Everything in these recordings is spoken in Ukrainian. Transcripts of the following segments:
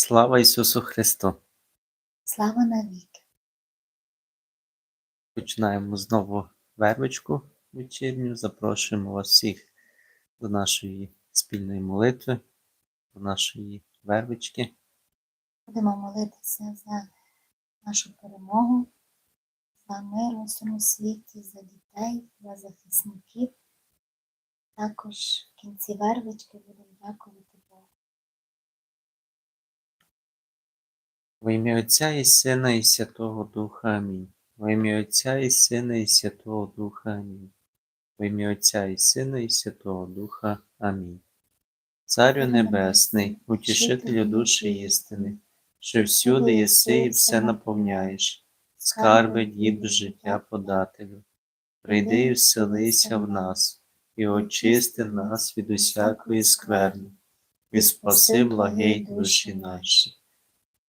Слава Ісусу Христу! Слава навіки. Починаємо знову вервичку вечірню. Запрошуємо вас всіх до нашої спільної молитви, до нашої вервички. Будемо молитися за нашу перемогу, за мир у всьому світі, за дітей, за захисників. Також в кінці вервички будемо дякувати Во ім'я Отця і Сина і Святого Духа Амінь. Во ім'я Отця і Сина і Святого Духа Амінь. Во ім'я Отця і Сина і Святого Духа Амінь. Царю Небесний, утішителю душі істини, що всюди єси і все наповняєш, скарби діб життя подателю. Прийди і вселися в нас, і очисти нас від усякої скверни, і спаси благий душі наші.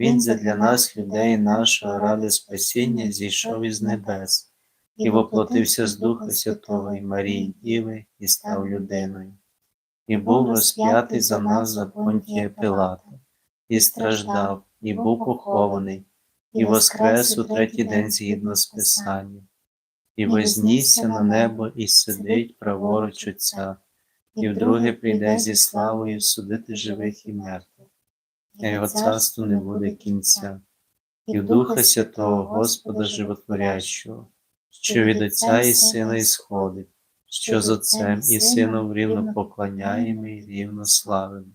Він задля нас, людей нашого, ради спасіння, зійшов із небес і воплотився з Духа Святого і Марії Діви і став людиною. І був розп'ятий за нас за понтія Пилата, і страждав, і був похований, і воскрес у третій день згідно з Писанням, і вознісся на небо і сидить праворуч Отця, і вдруге прийде зі славою судити живих і мертвих а його царству не буде кінця, і в Духа Святого Господа Животворящого, що від Отця і Сина ісходить, що з Отцем і Сином рівно поклоняємо і рівно славимо,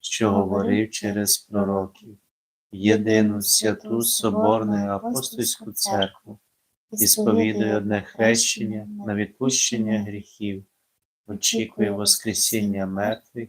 що говорив через пророків, єдину святу Соборну апостольську церкву, і сповідує одне хрещення на відпущення гріхів, очікує Воскресіння мертвих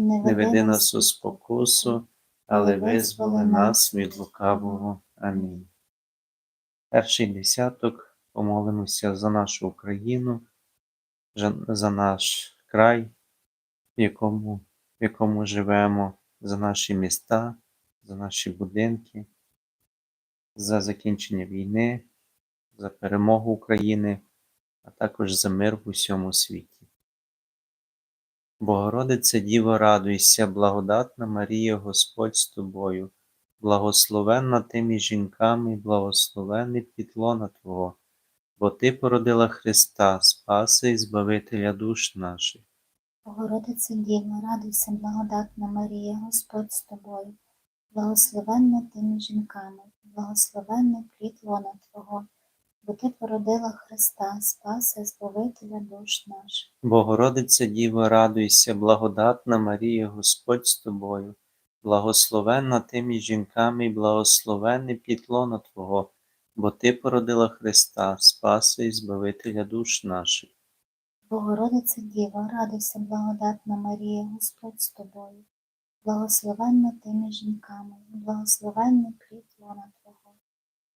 не веди нас у спокусу, але визволи нас від лукавого. Амінь. Перший десяток помолимося за нашу Україну, за- наш край, в якому, в якому живемо, за наші міста, за наші будинки, за закінчення війни, за перемогу України, а також за мир в усьому світі. Богородице Діво, радуйся, благодатна Марія, Господь з тобою, благословенна ти між жінками, благословенний підлона Твого, бо Ти породила Христа, Спаса і Збавителя душ наших. Богородице Діва, радуйся, благодатна Марія, Господь з тобою, благословенна ти між жінками, благословенний плід лона Твого, бо ти породила Христа, Спаса Збавителя душ наших. Богородице Діво, радуйся, благодатна Марія, Господь з тобою, благословенна ти між жінками, і благословенний підлона Твого, бо Ти породила Христа, Спаса і Збавителя душ наших. Богородице Діва, радуйся, благодатна Марія, Господь з тобою, благословенна ти між жінками, і благословенний плід лона Твого,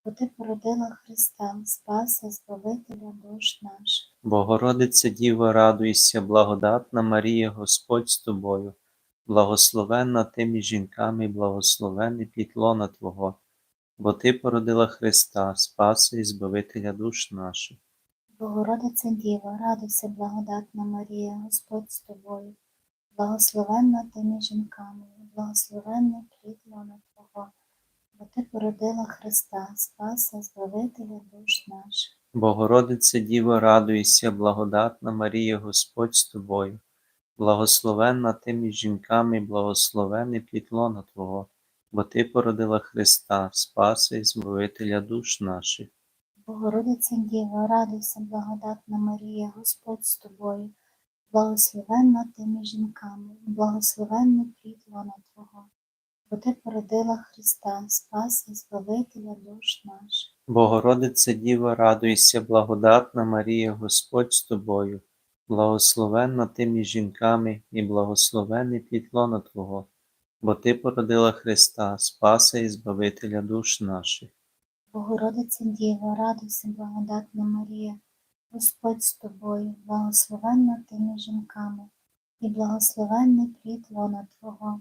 бо ти породила Христа, Спаса, Збавителя душ наших. Богородице Діво, радуйся, благодатна Марія, Господь з тобою, благословенна ти між жінками, і благословенний підлона Твого, бо Ти породила Христа, Спаса і Збавителя душ наших. Богородице Діва, радуйся, благодатна Марія, Господь з тобою, благословенна ти між жінками, благословенний плід лона Твого, бо ти породила Христа, Спаса, Збавителя душ наших. Богородице Діво, радуйся, благодатна Марія, Господь з тобою, благословенна ти між жінками, і благословенний плід лона Твого, бо Ти породила Христа, Спаса і Збавителя душ наших. Богородиця Діва, радуйся, благодатна Марія, Господь з тобою, благословенна ти між жінками, і благословенний плід лона Твого, бо ти породила Христа, Спаса Збавителя душ наших. Богородице Діво, радуйся, благодатна Марія, Господь з тобою, благословенна ти між жінками і благословений плід Твого, бо ти породила Христа, Спаса і Збавителя душ наших. Богородиця Діва, радуйся, благодатна Марія, Господь з тобою, благословенна ти між жінками, і благословенний плід лона Твого,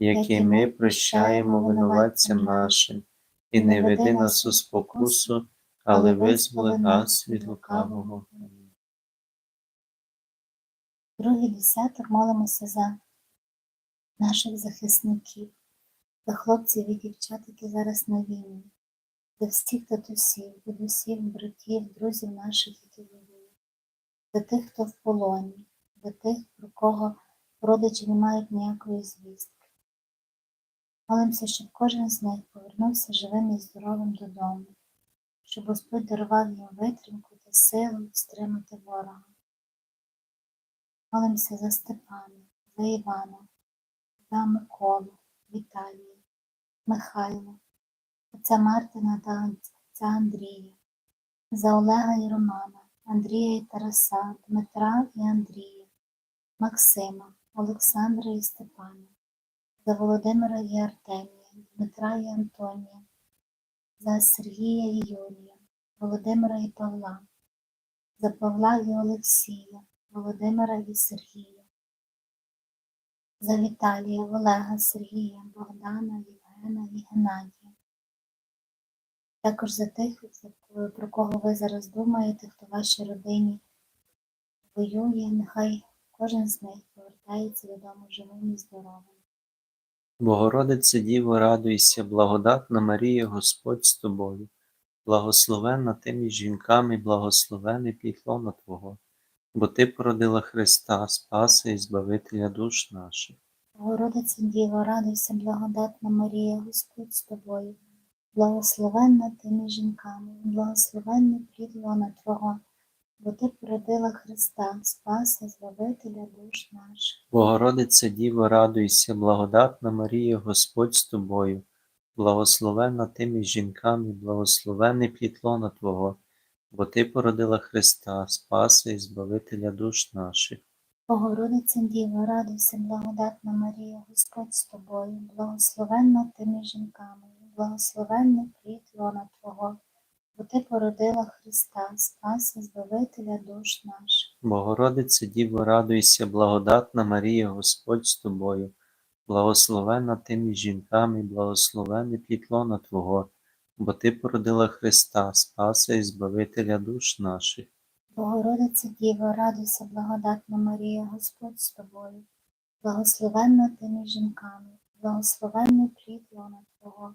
які ми прощаємо винуватцям нашим, і не веди нас у спокусу, але визволи нас від лукавого. Другий десяток молимося за наших захисників, за хлопців і дівчат, які зараз на війні, за всіх татусів, дідусів, братів, друзів наших, які воюють, за тих, хто в полоні, за тих, про кого родичі не мають ніякої звістки. Молимося, щоб кожен з них повернувся живим і здоровим додому, щоб Господь дарував їм витримку та силу стримати ворога. Молимося за Степана, за Івана, за Миколу, Віталія, Михайла, отця Мартина та отця Андрія, за Олега і Романа, Андрія і Тараса, Дмитра і Андрія, Максима, Олександра і Степана, за Володимира і Артемія, Дмитра і Антонія, за Сергія і Юрія, Володимира і Павла, за Павла і Олексія, Володимира і Сергія, за Віталія, Олега, Сергія, Богдана, Євгена і Геннадія. Також за тих, про кого ви зараз думаєте, хто в вашій родині воює, нехай кожен з них повертається додому живим і здоровим. Богородице Діво, радуйся, благодатна Марія, Господь з тобою, благословенна ти між жінками, благословений плід Твого, бо ти породила Христа, Спаса і Збавителя душ наших. Богородиця Діва, радуйся, благодатна Марія, Господь з тобою, благословенна ти між жінками, благословенний плід лона Твого, бо ти породила Христа, Спаса, Збавителя душ наших. Богородице Діво, радуйся, благодатна Марія, Господь з тобою, благословенна ти між жінками, благословений плід лона Твого, бо ти породила Христа, Спаса і Збавителя душ наших. Богородиця Діва, радуйся, благодатна Марія, Господь з тобою, благословенна ти між жінками, благословенний плід лона Твого, бо ти породила Христа, Спаса, Збавителя душ наших. Богородице Діво, радуйся, благодатна Марія, Господь з тобою, благословенна ти між жінками, благословений плід лона Твого, бо ти породила Христа, Спаса і Збавителя душ наших. Богородиця Діва, радуйся, благодатна Марія, Господь з тобою, благословенна ти між жінками, благословенний плід лона Твого,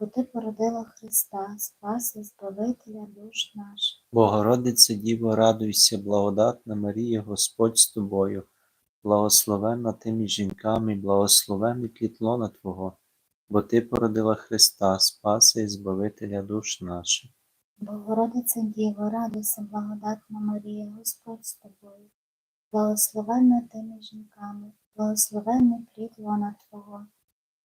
бо ти породила Христа, Спаса, Збавителя душ наших. Богородице Діво, радуйся, благодатна Марія, Господь з тобою, благословенна ти між жінками, благословений плід лона Твого, бо ти породила Христа, Спаса і Збавителя душ наших. Богородиця Діва, радуйся, благодатна Марія, Господь з тобою, благословенна ти між жінками, благословенний плід лона Твого,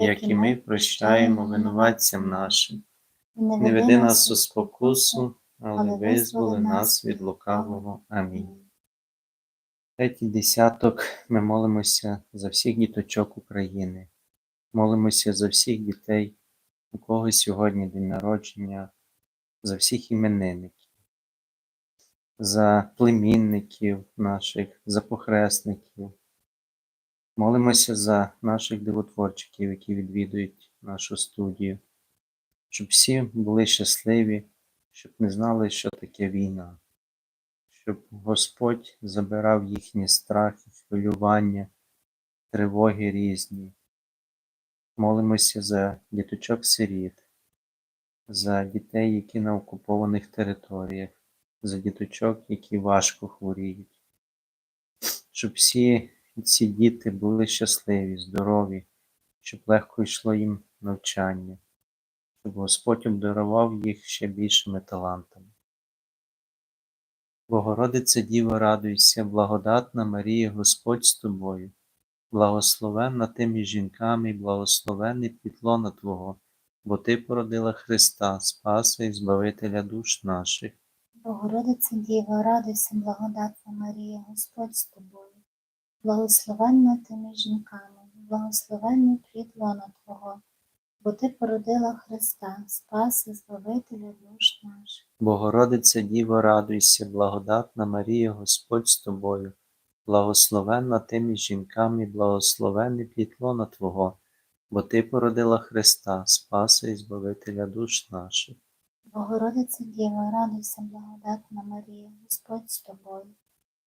як і ми прощаємо винуватцям нашим. Не веди нас у спокусу, але визволи нас від лукавого. Амінь. Третій десяток ми молимося за всіх діточок України. Молимося за всіх дітей, у кого сьогодні день народження, за всіх іменинників, за племінників наших, за похресників. Молимося за наших дивотворчиків, які відвідують нашу студію, щоб всі були щасливі, щоб не знали, що таке війна щоб Господь забирав їхні страхи, хвилювання, тривоги різні. Молимося за діточок сиріт, за дітей, які на окупованих територіях, за діточок, які важко хворіють, щоб всі ці діти були щасливі, здорові, щоб легко йшло їм навчання, щоб Господь обдарував їх ще більшими талантами. Богородице Діво, радуйся, благодатна Марія, Господь з тобою, благословенна ти між жінками, і благословенний підлона Твого, бо Ти породила Христа, Спаса і Збавителя душ наших. Богородице Діва, радуйся, благодатна Марія, Господь з тобою. Благословенна ти між жінками, благословенний плід лона Твого, бо ти породила Христа, Спаси, Збавителя душ наших. Богородице Діво, радуйся, благодатна Марія, Господь з тобою, благословенна ти між жінками, і благословенний плід лона Твого, бо Ти породила Христа, Спаса і Збавителя душ наших. Богородице Діва, радуйся, благодатна Марія, Господь з тобою.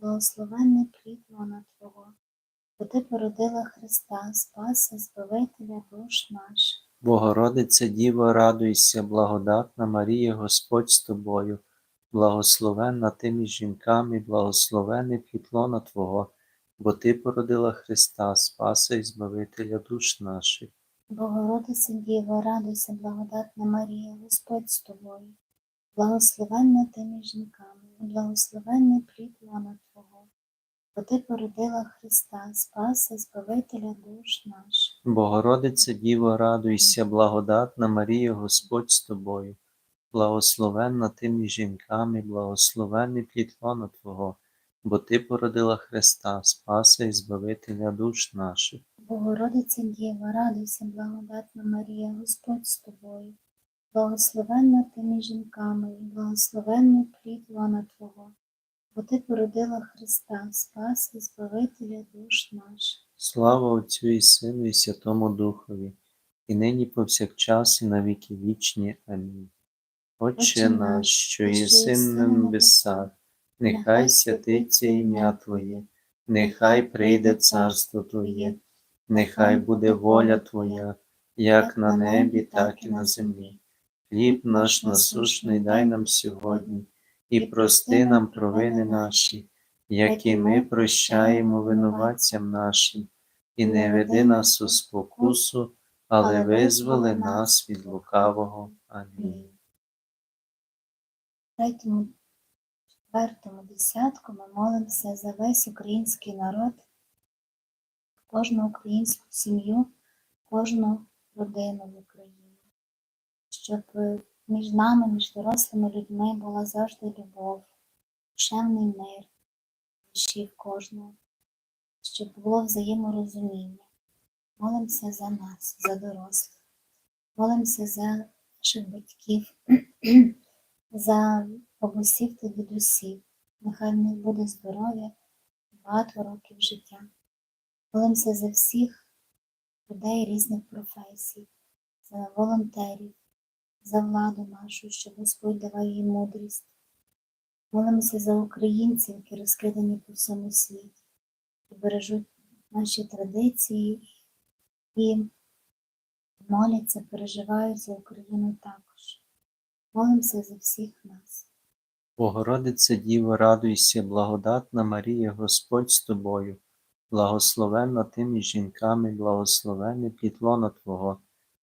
благословенний плід лона Твого, бо ти породила Христа, Спаса, Збавителя душ наших. Богородице Діво, радуйся, благодатна Марія, Господь з тобою, благословенна ти між жінками, і благословенний плід лона Твого, бо Ти породила Христа, Спаса і Збавителя душ наших. Богородице Діво, радуйся, благодатна Марія, Господь з тобою. Благословенна ти між жінками, благословенний плід лона Твого, бо ти породила Христа, Спаса, Збавителя душ наших. Богородице Діво, радуйся, благодатна Марія, Господь з тобою, благословенна ти між жінками, благословенний плід лона Твого, бо Ти породила Христа, Спаса і Збавителя душ наших. Богородице Діва, радуйся, благодатна Марія, Господь з тобою. Благословенна ти між жінками, і благословенний плід лона Твого, бо ти породила Христа, Спас і Збавителя душ наших. Слава Отцю і Сину і Святому Духові, і нині повсякчас, і на віки вічні. Амінь. Отче наш, що єси на небесах, нехай святиться ім'я Твоє, нехай прийде царство Твоє, нехай буде воля Твоя, як на небі, так і на землі. Хліб наш насущний дай нам сьогодні, і прости нам провини наші, які ми прощаємо винуватцям нашим, і не веди нас у спокусу, але визволи нас від лукавого. Амінь. Третьому, четвертому десятку ми молимося за весь український народ, кожну українську сім'ю, кожну родину в Україні, щоб е, між нами, між дорослими людьми була завжди любов, душевний мир, душі кожного, щоб було взаєморозуміння. Молимося за нас, за дорослих, молимося за наших батьків, за бабусів та дідусів, нехай в них буде здоров'я, багато років життя. Молимося за всіх людей різних професій, за волонтерів, за владу нашу, щоб Господь давав їй мудрість. Молимося за українців, які розкидані по всьому світі, і бережуть наші традиції і моляться, переживають за Україну також. Молимося за всіх нас. Богородице Діво, радуйся, благодатна Марія, Господь з тобою, благословенна ти між жінками, благословенне плітлона Твого,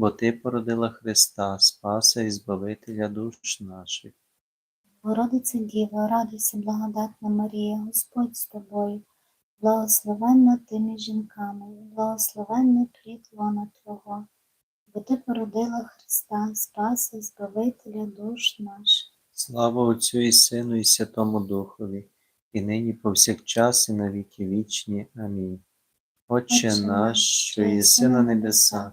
бо Ти породила Христа, Спаса і Збавителя душ наших. Богородице Діво, радуйся, благодатна Марія, Господь з тобою. Благословенна ти між жінками, благословенний плід лона Твого, бо ти породила Христа, Спаса, і Збавителя душ наших. Слава Отцю і Сину, і Святому Духові, і нині повсякчас, і на віки вічні. Амінь. Отче Отче наш, що єси на небесах,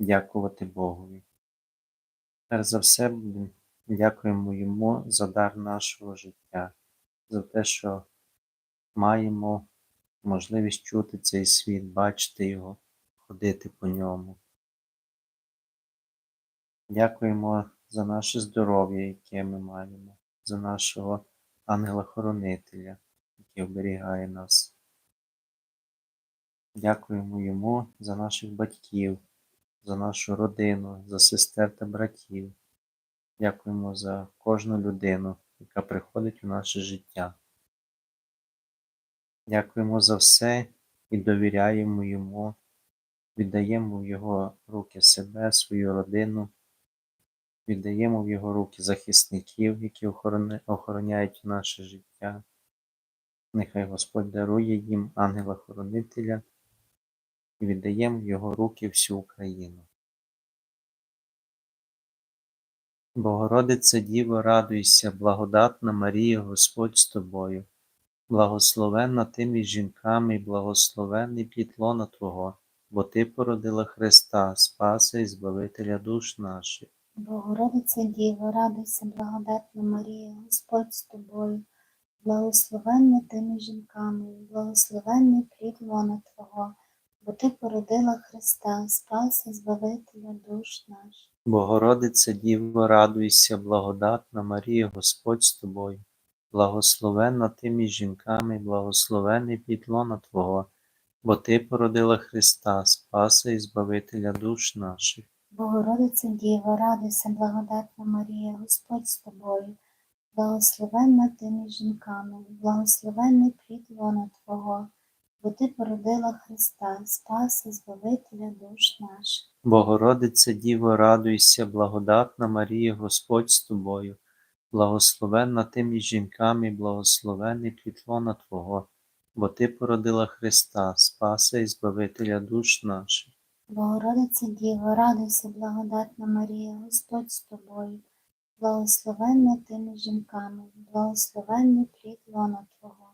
дякувати Богові. Перш за все, дякуємо Йому за дар нашого життя, за те, що маємо можливість чути цей світ, бачити його, ходити по ньому. Дякуємо за наше здоров'я, яке ми маємо, за нашого ангела-хоронителя, який оберігає нас. Дякуємо йому за наших батьків, за нашу родину, за сестер та братів. Дякуємо за кожну людину, яка приходить у наше життя. Дякуємо за все і довіряємо йому, віддаємо в його руки себе, свою родину, віддаємо в його руки захисників, які охороняють наше життя. Нехай Господь дарує їм ангела-хоронителя і віддаємо в його руки всю Україну. Богородице Діво, радуйся, благодатна Марія, Господь з тобою, благословенна ти між жінками, і благословенний плід Твого, бо Ти породила Христа, Спаса і Збавителя душ наших. Богородице Діво, радуйся, благодатна Марія, Господь з тобою. Благословенна ти між жінками, і благословенний плід лона Твого, бо ти породила Христа, Спаса, Збавителя душ наш. Богородице Діво, радуйся, благодатна Марія, Господь з тобою, благословенна ти між жінками, благословений плід лона Твого, бо ти породила Христа, Спаса і Збавителя душ наших. Богородице Діво, радуйся, благодатна Марія, Господь з тобою, благословенна ти між жінками, благословенний плід лона Твого, бо ти породила Христа, Спаса, Збавителя душ наших. Богородице Діво, радуйся, благодатна Марія, Господь з тобою, благословенна ти між жінками, благословений плід лона Твого, бо ти породила Христа, Спаса і Збавителя душ наших. Богородице Діво, радуйся, благодатна Марія, Господь з тобою, благословенна ти між жінками, благословенний плід лона Твого,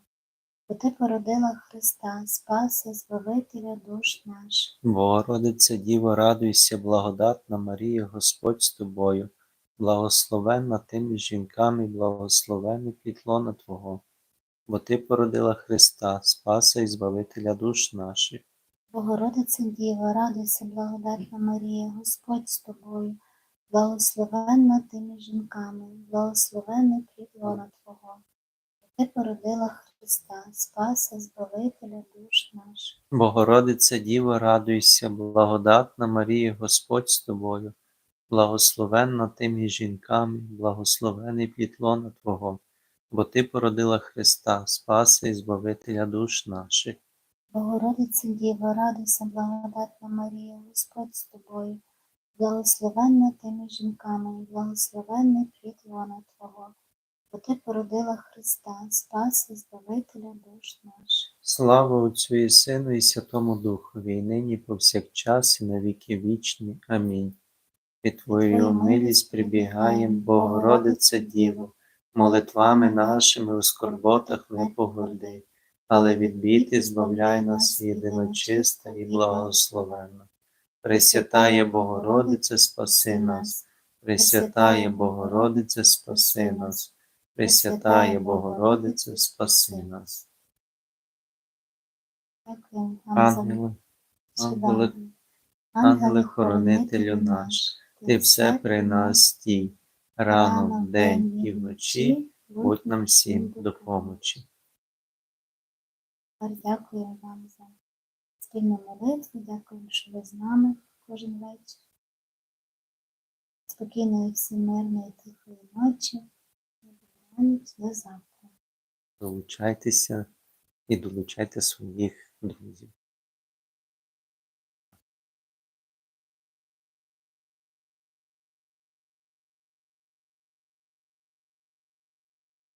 бо ти породила Христа, Спаса, Збавителя душ наших. Богородице Діво, радуйся, благодатна Марія, Господь з тобою, благословенна ти між жінками, благословений плід лона Твого, бо ти породила Христа, Спаса і Збавителя душ наших. Богородице Діво, радуйся, благодатна Марія, Господь з тобою, благословенна ти між жінками, благословенний плідлона Твого, бо ти породила Христа, Спаса, Збавителя душ наших. Богородице Діво, радуйся, благодатна Марія, Господь з тобою, благословенна ти між жінками, благословений плід Твого, бо ти породила Христа, Спаса і Збавителя душ наших. Богородице Діво, радуйся, благодатна Марія, Господь з тобою, благословенна ти між жінками, благословенний плід Твого, бо ти породила Христа, Спаса, Збавителя душ наших. Слава Отцю і Сину і Святому Духові, і нині повсякчас, і на віки вічні. Амінь. Під Твою милість прибігаєм, Богородице Діво, молитвами нашими у скорботах не погорди, але від біди збавляй нас єдиночиста і благословенна. Пресвятає Богородице, спаси нас, Пресвятає Богородице, спаси нас, Пресвятає Богородице, спаси нас. Ангели, чудову. ангели, ангели-хоронителю наш, Ти все при нас стій, рано, вдень і вночі, будь нам всім. Тепер Дякую вам за спільну молитву, дякую, що ви з нами кожен вечір. Спокійної всім мирної тихої ночі. Добраніч, до завтра. Долучайтеся і долучайте своїх друзів.